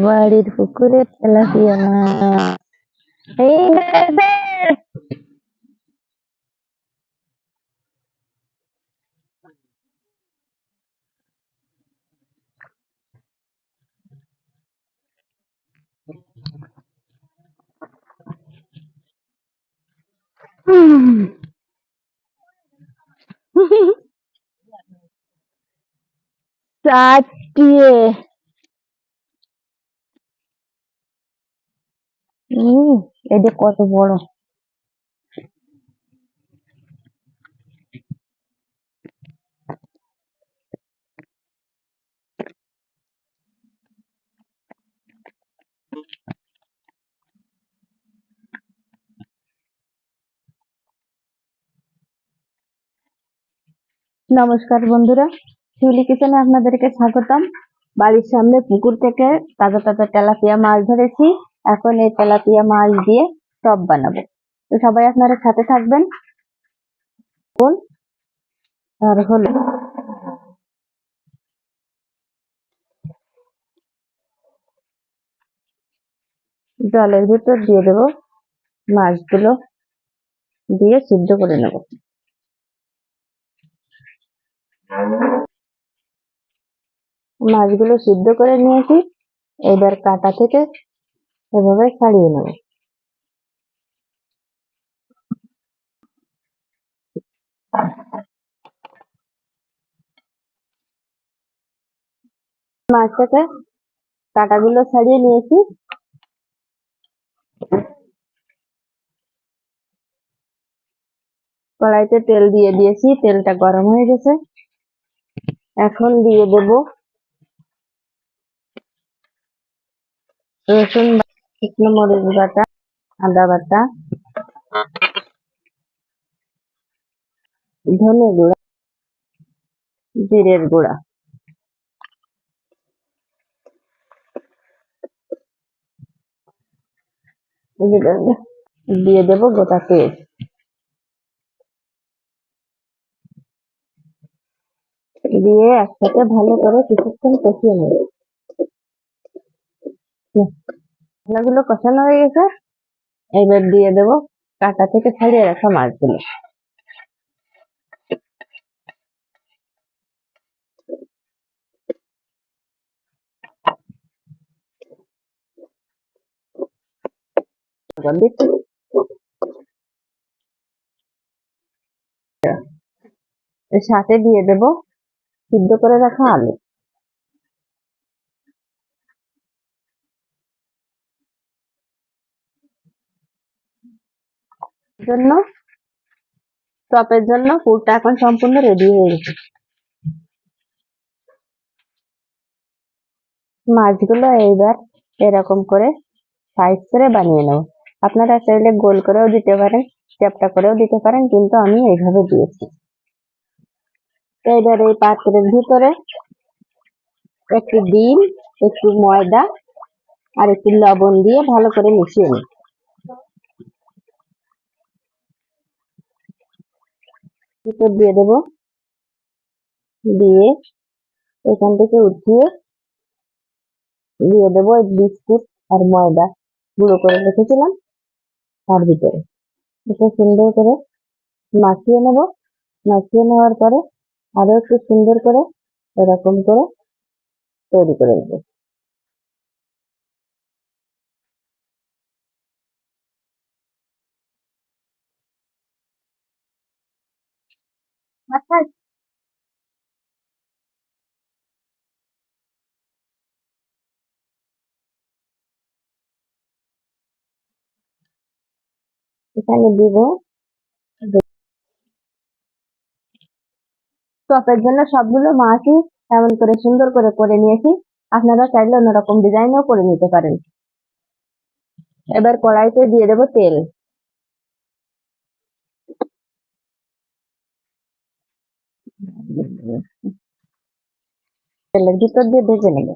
বাড়ির পুকুরে তেলাপিয়া মাছ এই দেখে। হুম। চারটিয়ে হম এটা কত বড়। নমস্কার বন্ধুরা, শিউলি কিচেনে আপনাদেরকে স্বাগতম। বাড়ির সামনে পুকুর থেকে তাজা তাজা তেলাপিয়া মাছ ধরেছি। এখন এই তেলাপিয়া মাছ দিয়ে টপ বানাবো। তো সবাই আপনারা সাথে থাকবেন। আর হলো জলের ভিতর দিয়ে দেবো মাছগুলো দিয়ে সিদ্ধ করে নেব। মাছগুলো সিদ্ধ করে নিয়েছি। এবার কাটা থেকে এভাবে ছাড়িয়ে নেব। মাছ থেকে কাটাগুলো ছাড়িয়ে নিয়েছি। কড়াইতে তেল দিয়ে দিয়েছি, তেলটা গরম হয়ে গেছে। এখন দিয়ে দেব রসুন শুকনো মরিচ বাটা আদা বাটা, ধনে গুঁড়া, জিরের গুঁড়া। দিয়ে দেব গোটা পেঁয়াজ। দিয়ে একসাথে ভালো করে কিছুক্ষণ কষিয়ে নেব। মশলাগুলো কষানো হয়ে গেছে এবার দিয়ে দেব কাটা থেকে ছাড়িয়ে রাখা মাছগুলো। সাথে দিয়ে দেব সিদ্ধ করে রাখা আলু জন্য চপের জন্য পুরটা এখন সম্পূর্ণ রেডি হয়ে গেছে। মাছগুলো এইবার এরকম করে সাইজ করে বানিয়ে নেব। আপনারা চাইলে গোল করেও দিতে পারেন চ্যাপটা করেও দিতে পারেন, কিন্তু আমি এইভাবে দিয়েছি। এইবার এই পাত্রের ভিতরে একটু ডিম, একটু ময়দা, আর একটু লবণ দিয়ে ভালো করে মিশিয়ে নিই। ভিতর দিয়ে দেবো। দিয়ে এখান থেকে উঠিয়ে দিয়ে দেবো বিস্কুট আর ময়দা। গুঁড়ো করে রেখেছিলাম তার ভিতরে। এটা সুন্দর করে মাখিয়ে নেব। মাখিয়ে নেওয়ার পরে আরও একটু সুন্দর করে এরকম করে তৈরি করে নেব। আচ্ছা। এখানে দিব। জন্য সবগুলো মাছই এমন করে সুন্দর করে করে নিয়েছি। আপনারা চাইলে অন্যরকম ডিজাইনও করে নিতে পারেন। এবার কড়াইতে দিয়ে দেব তেল। তেলের ভিতর দিয়ে ভেজে নেব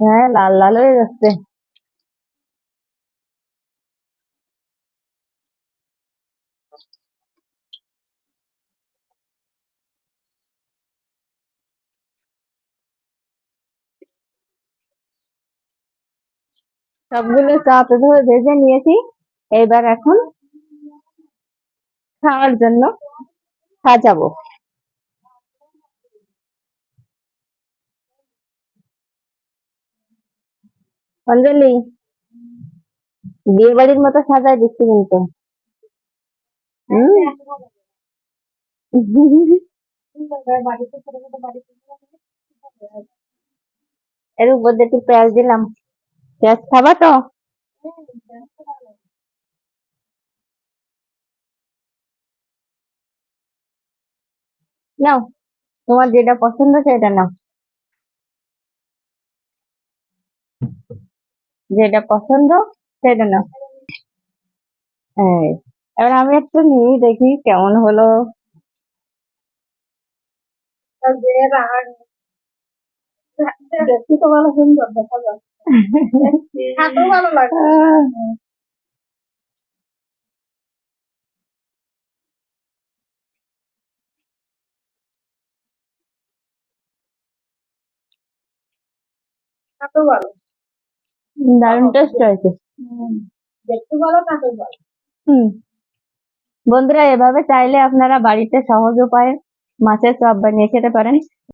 হ্যাঁ লাল লাল সবগুলো চাপে ধরে ভেজে নিয়েছি। এবার এখন খাওয়ার জন্য সাজাবো। অঞ্জলি বিয়ে বাড়ির মতো সাজায় দিচ্ছি কিন্তু? এর উপর দিয়ে একটু পেঁয়াজ দিলাম। পেঁয়াজ খাবা তো নাও তোমার যেটা পছন্দ সেটা নাও যেটা পছন্দ সেটা নাও এবার আমি একটু নিয়ে দেখি কেমন হলো দেখতে তো ভালো সুন্দর দেখা যায় ভালো লাগে। খেতেও ভালো। দারুণ টেস্ট হয়েছে। দেখতে ভালো খেতেও ভালো। হুম। বন্ধুরা এভাবে চাইলে আপনারা বাড়িতে সহজ উপায়ে মাছের চপ বানিয়ে খেতে পারেন।